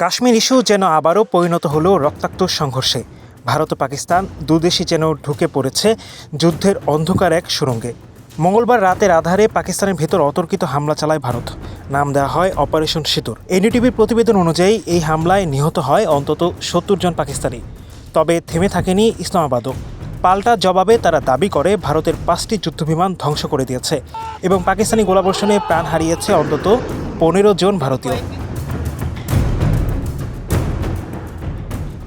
Kashmir issue যেন আবারও পরিণত হলো রক্তাক্ত সংঘর্ষে। ভারত ও পাকিস্তান দুদেশই যেন ঢুকে পড়েছে যুদ্ধের অন্ধকার এক সুরঙ্গে মঙ্গলবার রাতের আধারে পাকিস্তানের ভেতর অতর্কিত হামলা চালায় ভারত। নাম দেওয়া হয় অপারেশন সেতুর এনডিটিভির প্রতিবেদন অনুযায়ী এই হামলায় নিহত হয় অন্তত সত্তর জন পাকিস্তানি। তবে থেমে থাকেনি ইসলামাবাদও। পাল্টা জবাবে তারা দাবি করে ভারতের পাঁচটি যুদ্ধবিমান ধ্বংস করে দিয়েছে এবং পাকিস্তানি গোলাবর্ষণে প্রাণ হারিয়েছে অন্তত পনেরো জন ভারতীয়।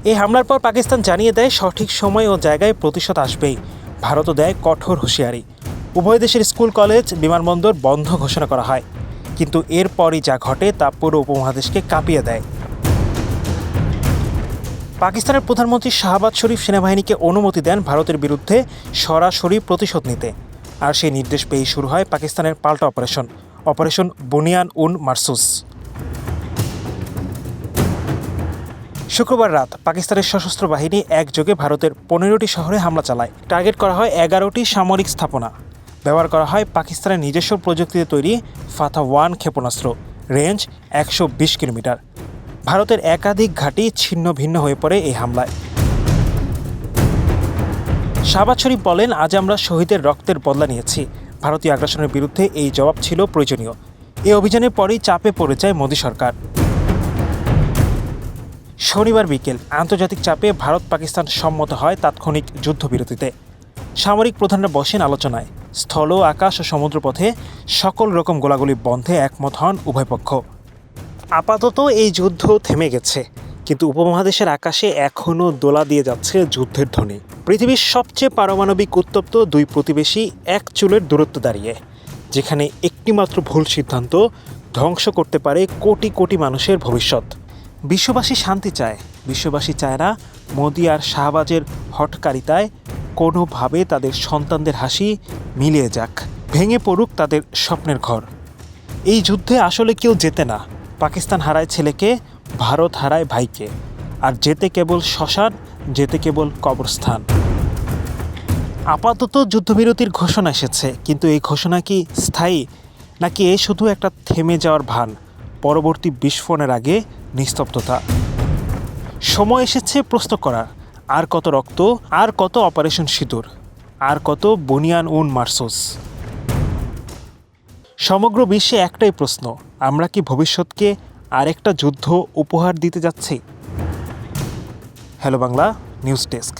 এই হামলার পর পাকিস্তান জানিয়ে দেয় সঠিক সময় ও জায়গায় প্রতিশোধ আসবেই। ভারতও দেয় কঠোর হুঁশিয়ারি। উভয় দেশের স্কুল, কলেজ, বিমানবন্দর বন্ধ ঘোষণা করা হয়। কিন্তু এরপরই যা ঘটে তা পুরো উপমহাদেশকে কাঁপিয়ে দেয়। পাকিস্তানের প্রধানমন্ত্রী শাহবাজ শরীফ সেনাবাহিনীকে অনুমতি দেন ভারতের বিরুদ্ধে সরাসরি প্রতিশোধ নিতে। আর সেই নির্দেশ পেয়েই শুরু হয় পাকিস্তানের পাল্টা অপারেশন অপারেশন বুনিয়ান উন মারসুস। শুক্রবার রাত পাকিস্তানের সশস্ত্র বাহিনী একযোগে ভারতের পনেরোটি শহরে হামলা চালায়। টার্গেট করা হয় এগারোটি সামরিক স্থাপনা। ব্যবহার করা হয় পাকিস্তানের নিজস্ব প্রযুক্তিতে তৈরি ফাথা ওয়ান ক্ষেপণাস্ত্র, রেঞ্জ একশো বিশ কিলোমিটার। ভারতের একাধিক ঘাঁটি ছিন্ন ভিন্ন হয়ে পড়ে এই হামলায়। শাহবাজ শরীফ বলেন, আজ আমরা শহীদের রক্তের বদলা নিয়েছি। ভারতীয় আগ্রাসনের বিরুদ্ধে এই জবাব ছিল প্রয়োজনীয়। এই অভিযানের পরেই চাপে পড়ে যায় মোদী সরকার। শনিবার বিকেল আন্তর্জাতিক চাপে ভারত পাকিস্তান সম্মত হয় তাৎক্ষণিক যুদ্ধবিরতিতে। সামরিক প্রধানরা বসেন আলোচনায়। স্থল, আকাশ ও সমুদ্রপথে সকল রকম গোলাগুলি বন্ধে একমত হন উভয় পক্ষ। আপাতত এই যুদ্ধ থেমে গেছে, কিন্তু উপমহাদেশের আকাশে এখনও দোলা দিয়ে যাচ্ছে যুদ্ধের ধ্বনি। পৃথিবীর সবচেয়ে পারমাণবিক উত্তপ্ত দুই প্রতিবেশী এক চুলের দূরত্ব দাঁড়িয়ে, যেখানে একটিমাত্র ভুল সিদ্ধান্ত ধ্বংস করতে পারে কোটি কোটি মানুষের ভবিষ্যৎ। বিশ্ববাসী শান্তি চায়। বিশ্ববাসী চায় না মোদি আর শাহবাজের হটকারিতায় কোনোভাবে তাদের সন্তানদের হাসি মিলিয়ে যাক। ভেঙে পড়ুক তাদের স্বপ্নের ঘর। এই যুদ্ধে আসলে কেউ জেতে না। পাকিস্তান হারায় ছেলেকে, ভারত হারায় ভাইকে। আর যেতে কেবল শ্মশান যেতে কেবল কবরস্থান। আপাতত যুদ্ধবিরতির ঘোষণা এসেছে, কিন্তু এই ঘোষণা কি স্থায়ী? নাকি এ শুধু একটা থেমে যাওয়ার ভান? পরবর্তী বিস্ফোরণের আগে নিস্তব্ধতা। সময় এসেছে প্রশ্ন করার, আর কত রক্ত, আর কত অপারেশন সিঁদুর, আর কত বনিয়ান উন মার্সোস। সমগ্র বিশ্বে একটাই প্রশ্ন, আমরা কি ভবিষ্যৎকে আরেকটা যুদ্ধ উপহার দিতে যাচ্ছি? Hello Bangla, news desk.